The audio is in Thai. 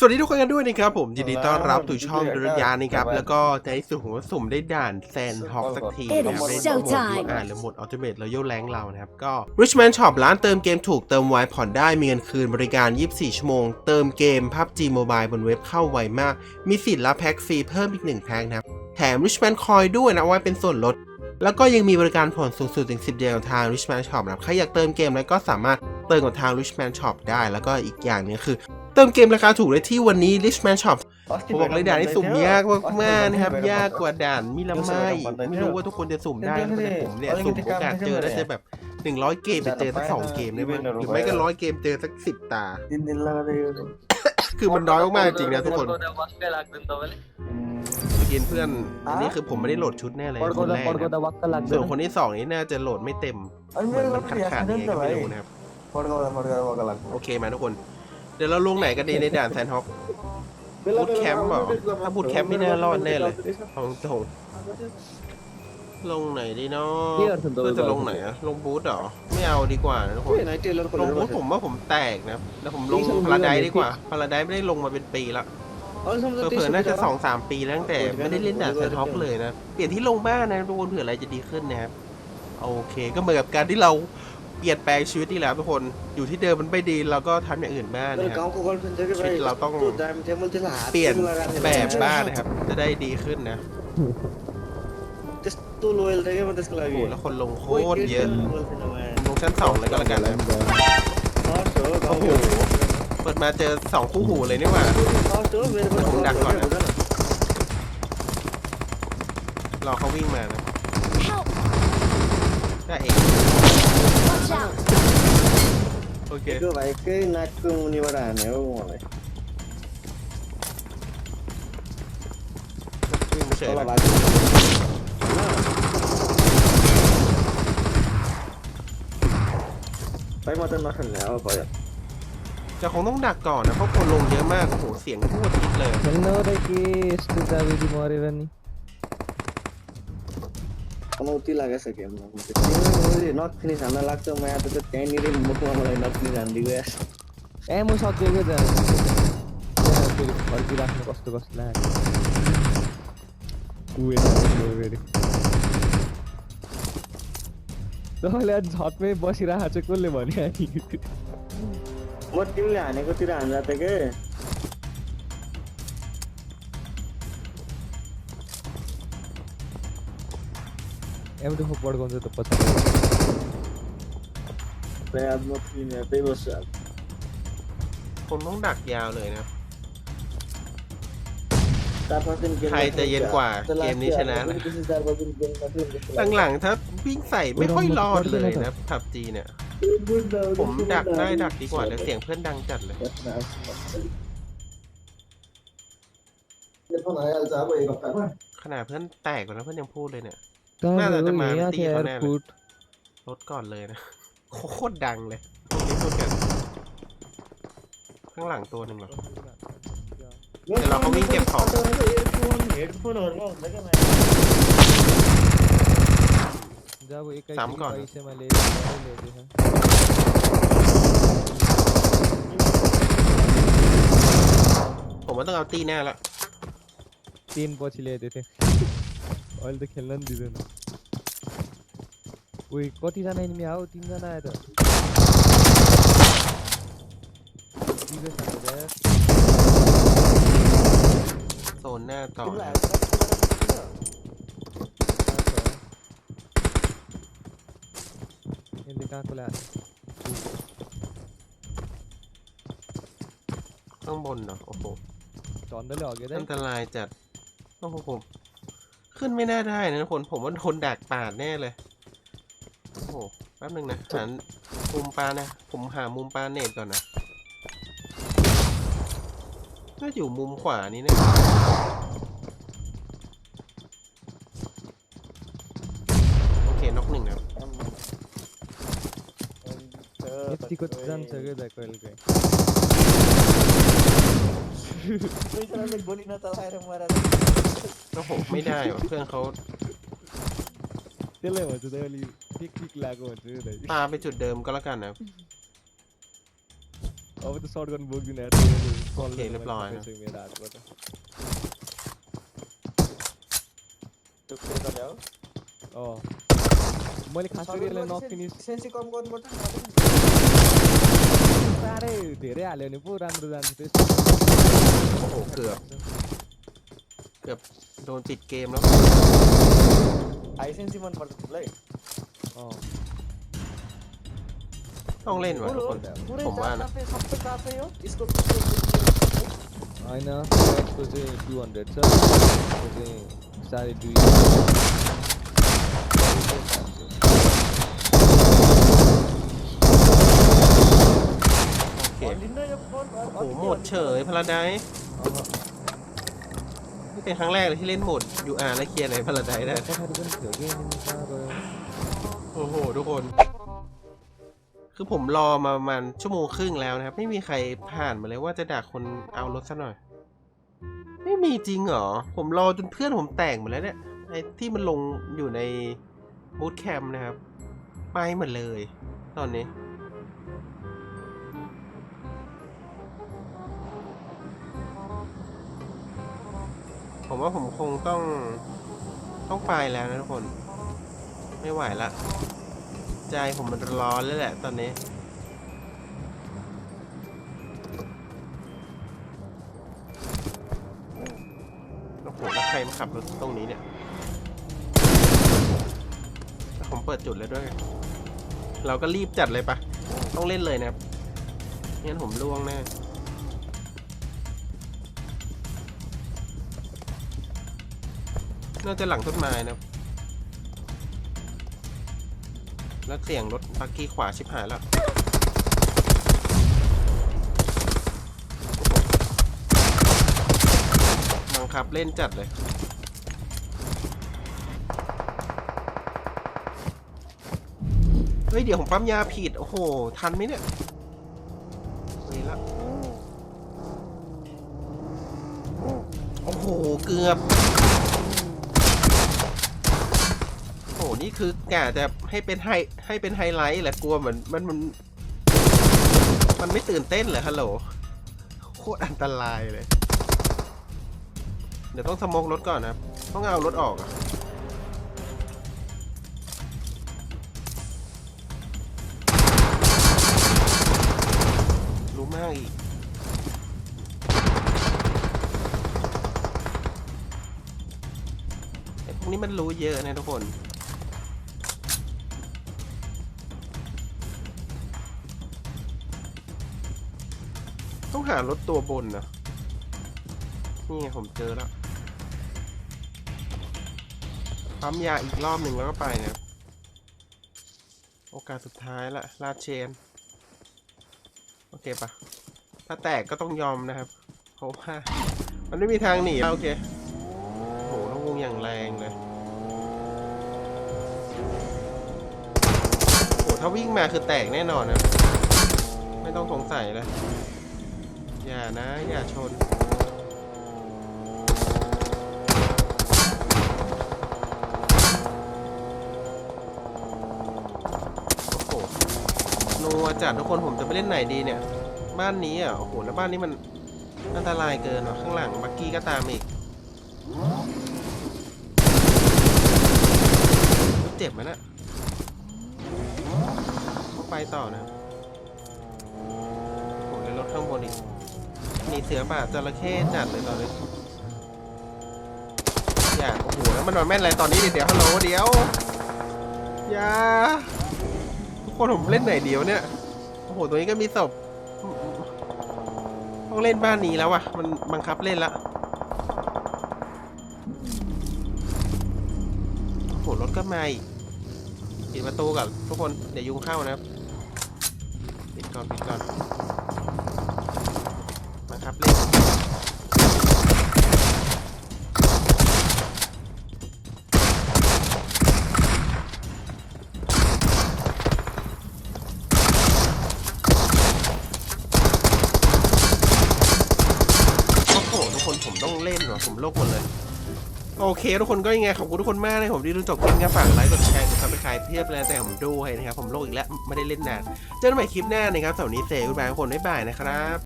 สวัสดีทุกคนกันด้วยนะครับผมยินดีต้อนรับสู่ช่องดุรยานะครับ แล้วก็ในที่สุดผมก็สุ่มได้ด่านแซนฮอกสักที It นะครับ is ได้ showtime อ่าหรือหมดอัลติเมทรอยัลแรงเรานะครับ ก็ Richman Shop ร้านเติมเกมถูกเติมไวผ่อนได้มีเงินคืนบริการ 24 ชั่วโมง เติมเกม PUBG Mobile บนเว็บเข้าไวมาก มีสิทธิ์รับแพ็กฟรีเพิ่มอีก1แพ็กนะครับ แถม Richman Coin ด้วยนะไว้เป็นส่วนลด แล้วก็ยังมีบริการผ่อนสูงสุดถึง 10 เดือนกับทาง Richman Shop นะครับใครอยากเติมเกมแล้วก็สามารถเติมกับทาง Richman Shop ได้ แล้วก็อีกอย่างหนึงคือเติมเกมราคาถูกเลยที่วันนี้ Richman Shop ผมบอกเลยด่านที่สุ่มยากมากๆนะครับ ยากกว่าด่านมิลาไมไม่รู้ว่าทุกคนจะสุ่มได้ไหมแต่ผมเนี่ยสุ่มโอกาสเจอได้จะแบบ100เกมไปเจอสักสองเกมได้ไหมหรือไม่ก็ร้อยเกมเจอสักสิบตา คือมันน้อยมากๆจริงนะทุกคนเมื่อกี้เพื่อนอันนี้คือผมไม่ได้โหลดชุดแน่เลยคนแรกนะครับส่วนคนที่สองนี่น่าจะโหลดไม่เต็มเหมือนมันขาดขาดๆยังไงก็ไม่รู้นะครับโอเคมาทุกคน เดี๋ยวเราลงไหนกันดีในด่านแซนฮอกบูทแคมป์เหรอถ้าบูทแคมป์ไม่น่ารอดแน่เลยของตรงลงไหนดีเนาะเพื่อจะลงไหนอะลงบูธเหรอ ไม่เอาดีกว่านะทุกคนลงบูธผมว่าผมแตกนะแล้วผมลงพาราไดดีกว่าพาราไดไม่ได้ลงมาเป็นปีละเผื่อๆน่าจะสองสามปีแล้วตั้งแต่ไม่ได้เล่นด่านแซนฮอกเลยนะ เปลี่ยนที่ลงบ้านนะทุกคนเผื่ออะไรจะดีขึ้นนะครับ โอเคก็เหมือนกับการที่เรา เปลี่ยนแปลงชีวิตที่แล้วทุกคนอยู่ที่เดิมมันไม่ดีเราก็ทำอย่างอื่นบ้างนะครับ Shit, lah, tong. เปลี่ยนแบบบ้างนะครับ จะได้ดีขึ้นนะ Tes tuh loyal lagi sama tes โอ้โหแล้วคนลงโคตรเยอะ ลงชั้นสองเลยก็แล้วกันนะ Masuk, เปิดมาเจอสองคู่หูเลยนี่หว่า Masuk, bener-bener. รอเขาวิ่งมานะได้เอง okay இது பைக்கு நக்கு முனிவரானே ஓமலை ไปมาตนมาถึงแล้วปอยจะคงต้องดักก่อนนะเพราะคนลงเยอะมากโอ้โหเสียงพูดทิศเลยฉันโน้ได้กี่สตูดาวิดีมอริวันนี่ Kamu util lah guys game. तिमीले नक फिनिस हान्न लाग्छ म यहाँ त त्यहीँनिर मुखमा मलाई नक फिनिस हानिदिएको यार एमो सकिएको त त्यहाँ फेरि फर्किराख्नु कस्तो कस्तो लाग्यो तपाईँले आज झट्टमै बसिरहेको छ कसले भन्यो अनि म तिमीले हानेकोतिर हान्दा त के। એમડી હું પડકો છે તો પથાર પ્રયાગ નથી ને પેલો સાહેબ คนต้องดักยาวเลยนะไทยใครจะเย็นกว่าเกมนี้ชนะนะหลังๆถ้าวิ่งใส่ไม่ค่อยรอดเลยนะทับจีเนี่ย ผมดักได้ดักดีกว่าแล้วเสียงเพื่อนดังจัดเลย เดี๋ยวพวกนายอาจจะเอไปกับกัน ขนาดเพื่อนแตกกว่แล้วเพื่อนยังพูดเลยเนี่ย कहाँ ना, ना, गयो त यहाँ मारुति थियो को ना, ना। एयरपोर्ट รถก่อนเลยนะ โคตรดังเลยพวกนี้พูดกัน ข้างหลังตัวหนึ่งเหรอ เดี๋ยวเราก็วิ่งเก็บของ हेडफोन हेडफोनहरूमा हुन्छ क्या भाइ जब एकाइ साम कहाँ? पैसामा ल्याइदिएछ ผมว่าต้องเอาตีหน้าละ तिन पछि ल्याइदिएको थिएँ अहिले त खेल्न नि दिँदैन उयो कतिजना एनिमी आऊ तिनजना आयो त दिँदैछ हाम्रो यार। โซนหน้าต่อ तिमीलाई นะ कहाँ छ? यसले कहाँको ल्याएको छ? ข้างบนเหรอโอ้โห झन्डैले हग्यो อัน त ตรายจัด โอ้โหผม ขึ้นไม่น่าได้นะทุกคน ผมว่าโดนดักปาดแน่เลย โอ้โห แป๊บนึงนะหามุมปลานะ ผมหามุมปลาเนตก่อนนะ น่าจะอยู่มุมขวานี้นะ โอเคนกหนึ่งนะครับ यतिको जान्छ क्या त कहिलेकाहीँ दुईजनाले गोली नचलाएर मरेर โอ้โห ไม่ได้ว่ะเพื่อนเขา त्यसलाई भन्छ त अलि पिक पिक लगाएको भन्छ क्या दाइ ปาไปจุดเดิมก็แล้วกันนะ अब त सर्ट गर्नु बोक्दिनँ यार Follow Okay, reply, मैले huh? Facebook मेरो हातबाट त्यो कुरा त ल्याऊ अँ मैले खास गरी यसलाई नफिनिस सेन्सी कम गर्नुपर्छ नि साह्रै धेरै हाल्यो भने पो राम्रो जान्छ त्यस्तो โอ้โหเกือบ เ กือบโดนปิดเกมแล้ว हाई सेन्सी मनपर्छ तिमीलाई अँ ต้องเล่นว่ะทุกคน पुरै ผมว่านะ चापै सबै चापै हो यसको होइन यसको चाहिँ टु हन्ड्रेड छ यसको चाहिँ साढे दुईโอเค भनिदिनु यो फोन โอ้โหโหมดเฉยพาราไดซ์ अहँ, นี่ ป็นครั้งแรกเลยที่เล่นหมดยูอา UR และเคียร์ในพาราไดได้ถ้าท่านเถื่อแย่ไม่ทราบเลยโอ้โห ทุกคน คือผมรอมาประมาณชั่วโมงครึ่งแล้วนะครับ ไม่มีใครผ่านมาเลยว่าจะด่าคนเอารถซะหน่อย ไม่มีจริงเหรอ ผมรอจนเพื่อนผมแต่งหมดแล้วเนี่ยไอ้ที่มันลงอยู่ในบูธแคมป์นะครับ ไปหมดเลย ตอนนี้ ผมว่าผมคงต้องต้องไปแล้วนะทุกคน ไม่ไหวละ ใจผมมันร้อนแล้วแหละตอนนี้ โอ้โหแล้วใครมาขับรถตรงนี้เนี่ย ผมเปิดจุดเลยด้วย เราก็รีบจัดเลยปะต้องเล่นเลยนะครับงั้นผมล่วงแน่ น่าจะหลังต้นไม้นะแล้วเสียงรถปักกี้ขวาชิบหายแล้วบังคับเล่นจัดเลยเฮ้ยเดี๋ยวผมปั๊มยาผิด โอ้โห ทันไหมเนี่ยเฮ้ยละโอ้โห เกือบ โอ้โห นี่คือกะจะให้เป็นไฮให้เป็นไฮไลท์แหละกลัวเหมือนมันมัน มันไม่ตื่นเต้นเหรอฮัลโหลโคตรอันตรายเลย เดี๋ยวต้องสโมกรถก่อนนะต้องเอารถออกอะรู้มากอีกไอ้พวกนี้มันรู้เยอะนะทุกคน หารถตัวบนนะนี่ไงผมเจอแล้วปั๊มยาอีกรอบหนึ่งแล้วก็ไปนะโอกาสสุดท้ายละลาดเชน โอเคปะถ้าแตกก็ต้องยอมนะครับ เพราะว่า มันไม่มีทางหนีโอเค โหต้องวงอย่างแรงเลยโหถ้าวิ่งมาคือแตกแน่นอนนะ ไม่ต้องสงสัยเลย อย่านะ อย่าชน โอ้โหนัวจัดทุกคนผมจะไปเล่นไหนดีเนี่ย บ้านนี้อะ โอ้โห แล้วบ้านนี้มันอันตรายเกินว่ะข้างหลังบักกี้ก็ตามอีก เจ็บไหมนะต้องไปต่อนะโอ้โหในรถข้างบนอีก หนีเสือป่าจระเข้จัดเลยตอนนี้อย่าโอ้โหแล้วมันนอนแม่นอะไรตอนนี้ดิเดี๋ยวฮัลโหลเดี๋ยวอย่าทุกคนผมเล่นไหนเดียวเนี่ยโอ้โหตัวนี้ก็มีศพต้องเล่นบ้านนี้แล้ววะมันบังคับเล่นละโอ้โหรถก็มาอีกปิดประตูก่อนทุกคนเดี๋ยวยุงเข้านะครับปิดก่อนปิดก่อน บังคับเล่นโอ้โหทุกคนผมต้องเล่นว่ะผมโลกหมดเลยโอเค ทุกคนก็ยังไงขอบคุณทุกคนมากเลยผมที่ดูจบคลิปนะฝากไลค์กดแชร์กดซับสไครป์เพียบเลยแต่ผมดูให้นะครับผมโลกอีกแล้วไม่ได้เล่นนานเจอกันใหม่คลิปหน้านะครับสำหรับวันนี้เซลล์บายทุกคนบ๊ายบายนะครับ